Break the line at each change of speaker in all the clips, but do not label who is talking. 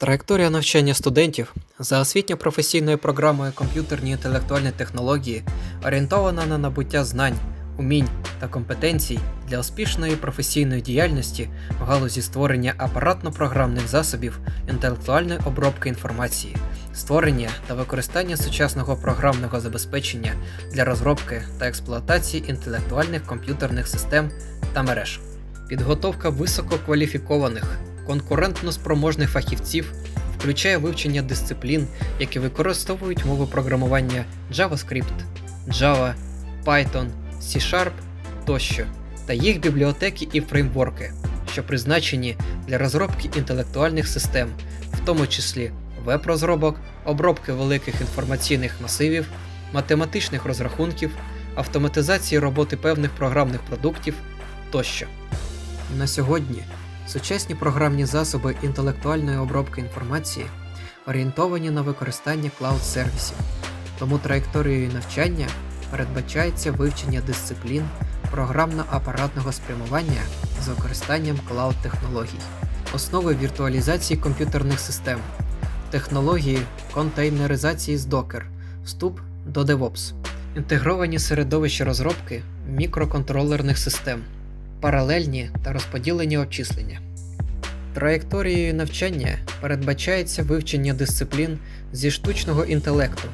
Траєкторія навчання студентів за освітньо-професійною програмою комп'ютерні інтелектуальні технології орієнтована на набуття знань, умінь та компетенцій для успішної професійної діяльності в галузі створення апаратно-програмних засобів інтелектуальної обробки інформації, створення та використання сучасного програмного забезпечення для розробки та експлуатації інтелектуальних комп'ютерних систем та мереж. Підготовка висококваліфікованих, конкурентно спроможних фахівців включає вивчення дисциплін, які використовують мови програмування JavaScript, Java, Python, C-Sharp тощо, та їх бібліотеки і фреймворки, що призначені для розробки інтелектуальних систем, в тому числі веб-розробок, обробки великих інформаційних масивів, математичних розрахунків, автоматизації роботи певних програмних продуктів тощо. На сьогодні сучасні програмні засоби інтелектуальної обробки інформації орієнтовані на використання клауд-сервісів, тому траєкторією навчання передбачається вивчення дисциплін програмно-апаратного спрямування з використанням клауд-технологій, основи віртуалізації комп'ютерних систем, технології контейнеризації з Docker, вступ до DevOps, інтегровані середовища розробки мікроконтролерних систем паралельні та розподілені обчислення. Траєкторією навчання передбачається вивчення дисциплін зі штучного інтелекту,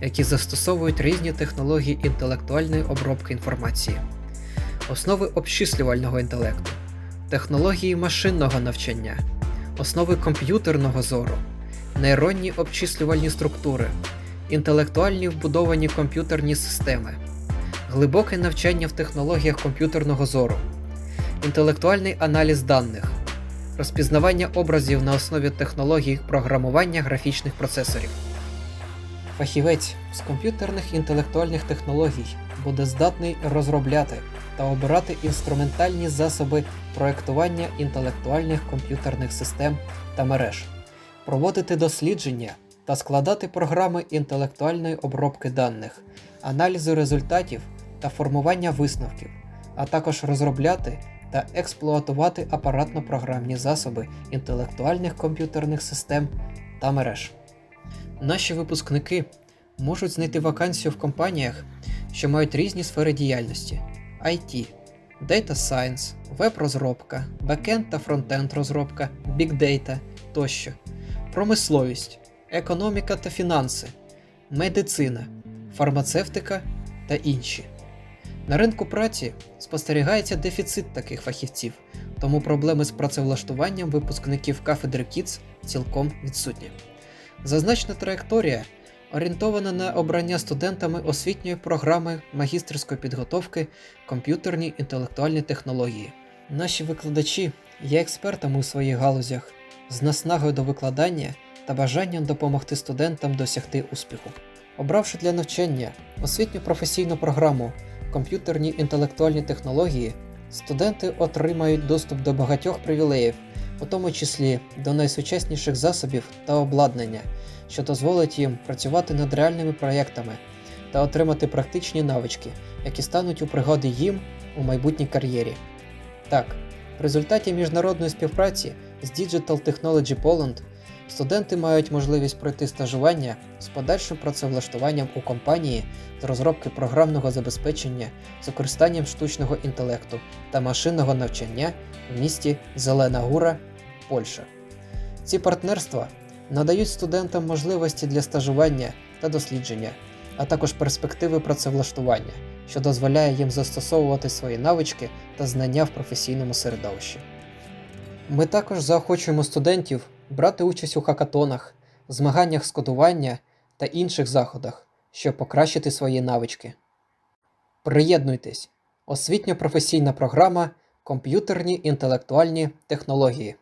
які застосовують різні технології інтелектуальної обробки інформації, основи обчислювального інтелекту, технології машинного навчання, основи комп'ютерного зору, нейронні обчислювальні структури, інтелектуальні вбудовані комп'ютерні системи, глибоке навчання в технологіях комп'ютерного зору інтелектуальний аналіз даних, розпізнавання образів на основі технологій програмування графічних процесорів. Фахівець з комп'ютерних інтелектуальних технологій буде здатний розробляти та обирати інструментальні засоби проектування інтелектуальних комп'ютерних систем та мереж, проводити дослідження та складати програми інтелектуальної обробки даних, аналізу результатів та формування висновків, а також розробляти та експлуатувати апаратно-програмні засоби інтелектуальних комп'ютерних систем та мереж. Наші випускники можуть знайти вакансію в компаніях, що мають різні сфери діяльності: IT, Data Science, веб-розробка, бекенд та фронтенд розробка, Data тощо, промисловість, економіка та фінанси, медицина, фармацевтика та інші. На ринку праці спостерігається дефіцит таких фахівців, тому проблеми з працевлаштуванням випускників кафедри КІЦ цілком відсутні. Зазначена траєкторія орієнтована на обрання студентами освітньої програми магістерської підготовки комп'ютерні інтелектуальні технології. Наші викладачі є експертами у своїх галузях з наснагою до викладання та бажанням допомогти студентам досягти успіху. Обравши для навчання освітню професійну програму комп'ютерні інтелектуальні технології, студенти отримають доступ до багатьох привілеїв, у тому числі до найсучасніших засобів та обладнання, що дозволить їм працювати над реальними проєктами та отримати практичні навички, які стануть у пригоди їм у майбутній кар'єрі. Так, в результаті міжнародної співпраці з Digital Technology Poland Студенти мають можливість пройти стажування з подальшим працевлаштуванням у компанії з розробки програмного забезпечення з використанням штучного інтелекту та машинного навчання в місті Зелена Гура, Польща. Ці партнерства надають студентам можливості для стажування та дослідження, а також перспективи працевлаштування, що дозволяє їм застосовувати свої навички та знання в професійному середовищі. Ми також заохочуємо студентів брати участь у хакатонах, змаганнях з кодування та інших заходах, щоб покращити свої навички. Приєднуйтесь! Освітньо-професійна програма Комп'ютерні інтелектуальні технології.